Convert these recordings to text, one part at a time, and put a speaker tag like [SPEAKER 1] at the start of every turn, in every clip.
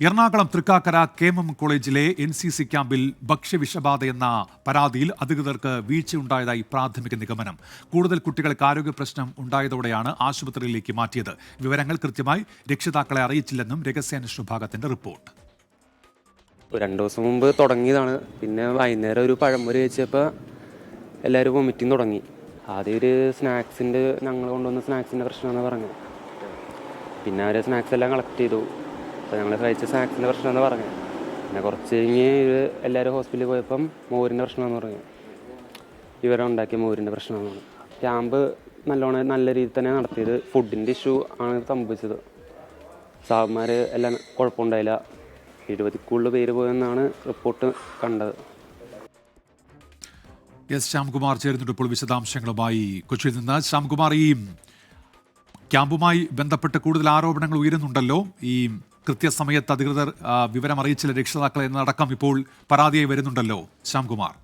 [SPEAKER 1] Ernakulam Thrikkakkara K M M കോളേജിലെ N C C ക്യാമ്പിൽ ഭക്ഷ്യവിഷബാധ എന്ന പരാതിയിൽ അധികൃതർക്ക് വീഴ്ചയുണ്ടായതായി പ്രാഥമിക നിഗമനം. കൂടുതൽ കുട്ടികൾക്ക് ആരോഗ്യ പ്രശ്നം ഉണ്ടായതോടെയാണ് ആശുപത്രിയിലേക്ക് മാറ്റിയത്. വിവരങ്ങൾ കൃത്യമായി രക്ഷിതാക്കളെ അറിയിച്ചില്ലെന്നും രഹസ്യാന്വേഷണ വിഭാഗത്തിന്റെ റിപ്പോർട്ട്.
[SPEAKER 2] രണ്ടു ദിവസം മുമ്പ് തുടങ്ങിയതാണ്. പിന്നെ വൈകുന്നേരം ഒരു പഴംപൊരി വെച്ചപ്പോൾ എല്ലാവരും വൊമിറ്റിങ് തുടങ്ങി. ആദ്യം ഒരു സ്നാക്സിന്റെ ഞങ്ങൾ കൊണ്ടുവന്ന സ്നാക്സിന്റെ പ്രശ്നമെന്ന് പറഞ്ഞു പിന്നെ അവർ സ്നാക്സ് എല്ലാം കളക്ട് ചെയ്തു. അപ്പോൾ ഞങ്ങൾ കഴിച്ച സ്നാക്സിന്റെ പ്രശ്നമെന്ന് പറഞ്ഞു. പിന്നെ കുറച്ച് കഴിഞ്ഞ് ഇവർ എല്ലാവരും ഹോസ്പിറ്റലിൽ പോയപ്പം മോരിന്റെ പ്രശ്നമെന്ന് പറഞ്ഞു. ഇവരുണ്ടാക്കിയ മോരിന്റെ പ്രശ്നമാണ്. ക്യാമ്പ് നല്ലോണം നല്ല രീതിയിൽ തന്നെ നടത്തിയത്. ഫുഡിന്റെ ഇഷ്യൂ ആണ് സംഭവിച്ചത്. സാറുമാർ എല്ലാം കുഴപ്പമുണ്ടായില്ല. ഇരുപതിൽ കൂടുതൽ പേര് പോയെന്നാണ് റിപ്പോർട്ട് കണ്ടത്.
[SPEAKER 1] എസ് ശ്യാംകുമാർ ചേരുന്നുണ്ട് ഇപ്പോൾ വിശദാംശങ്ങളുമായി. കൊച്ചിയിൽ നിന്ന് ശ്യാംകുമാർ ഈ ക്യാമ്പുമായി ബന്ധപ്പെട്ട് കൂടുതൽ ആരോപണങ്ങൾ ഉയരുന്നുണ്ടല്ലോ. ഈ കൃത്യസമയത്ത് അധികൃതർ വിവരം അറിയിച്ചില്ല രക്ഷിതാക്കളെ എന്നടക്കം ഇപ്പോൾ പരാതിയായി വരുന്നുണ്ടല്ലോ. ശ്യാംകുമാർ.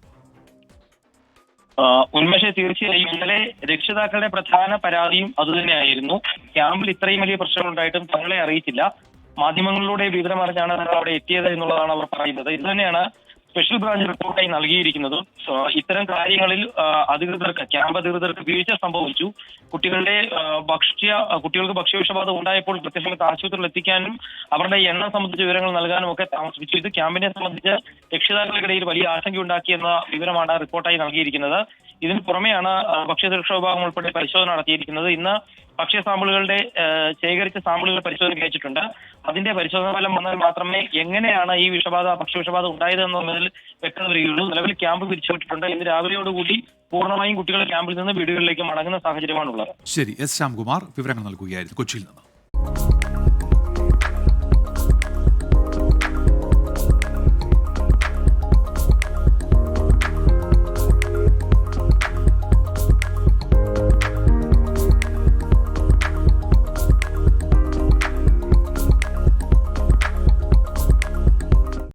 [SPEAKER 3] ഉന്മേഷ തീർച്ചയായും ഇന്നലെ രക്ഷിതാക്കളുടെ പ്രധാന പരാതിയും അതുതന്നെയായിരുന്നു. ക്യാമ്പിൽ ഇത്രയും വലിയ പ്രശ്നങ്ങൾ ഉണ്ടായിട്ടും തങ്ങളെ അറിയിച്ചില്ല. മാധ്യമങ്ങളിലൂടെ വിവരം അറിഞ്ഞാണ് അവിടെ എത്തിയത് എന്നുള്ളതാണ് അവർ പറയുന്നത്. ഇത് തന്നെയാണ് സ്പെഷ്യൽ ബ്രാഞ്ച് റിപ്പോർട്ടായി നൽകിയിരിക്കുന്നത് ഇത്തരം കാര്യങ്ങളിൽ അധികൃതർക്ക് ക്യാമ്പ് അധികൃതർക്ക് വീഴ്ച സംഭവിച്ചു. കുട്ടികളുടെ ഭക്ഷ്യ കുട്ടികൾക്ക് ഭക്ഷ്യവിഷബാധ ഉണ്ടായപ്പോൾ കൃത്യസമയത്ത് ആശുപത്രിയിൽ എത്തിക്കാനും അവരുടെ എണ്ണം സംബന്ധിച്ച വിവരങ്ങൾ നൽകാനും ഒക്കെ താമസിപ്പിച്ചു. ഇത് ക്യാമ്പിനെ സംബന്ധിച്ച് രക്ഷിതാക്കൾക്കിടയിൽ വലിയ ആശങ്കയുണ്ടാക്കിയെന്ന വിവരമാണ് റിപ്പോർട്ടായി നൽകിയിരിക്കുന്നത്. ഇതിന് പുറമെയാണ് ഭക്ഷ്യ സുരക്ഷാ വിഭാഗം ഉൾപ്പെടെ പരിശോധന നടത്തിയിരിക്കുന്നത്. ഇന്ന് ഭക്ഷ്യ സാമ്പിളുകളുടെ ശേഖരിച്ച സാമ്പിളുകൾ പരിശോധനയ്ക്ക് അയച്ചിട്ടുണ്ട് അതിന്റെ പരിശോധന ഫലം വന്നാൽ മാത്രമേ എങ്ങനെയാണ് ഈ വിഷബാധ ഭക്ഷ്യവിഷബാധ ഉണ്ടായത് എന്നുള്ളതിൽ വ്യക്തത വരികയുള്ളൂ. നിലവിൽ ക്യാമ്പ് പിരിച്ചുവിട്ടിട്ടുണ്ട് ഇന്ന് രാവിലെയോടുകൂടി പൂർണമായും കുട്ടികൾ ക്യാമ്പിൽ നിന്ന് വീടുകളിലേക്ക് മടങ്ങുന്ന സാഹചര്യമാണുള്ളത്.
[SPEAKER 1] ശരി എസ് ശ്യാംകുമാർ വിവരങ്ങൾ നൽകുകയായിരുന്നു കൊച്ചിയിൽ നിന്ന്.